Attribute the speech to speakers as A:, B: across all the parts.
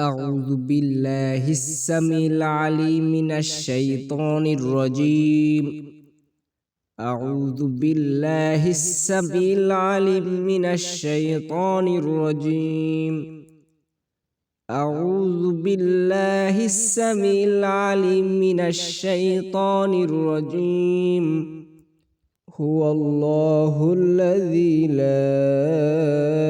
A: أعوذ بالله السميع العليم من الشيطان الرجيم. أعوذ بالله السميع العليم من الشيطان الرجيم. أعوذ بالله السميع العليم من الشيطان الرجيم. هو الله الذي لا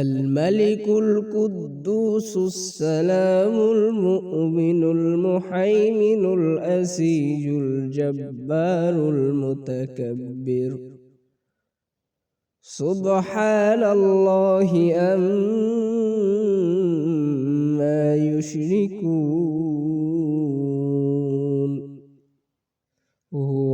A: الملك القدوس السلام المؤمن المحيمن الأسيج الجبار المتكبر. سبحان الله أما يشركون. هو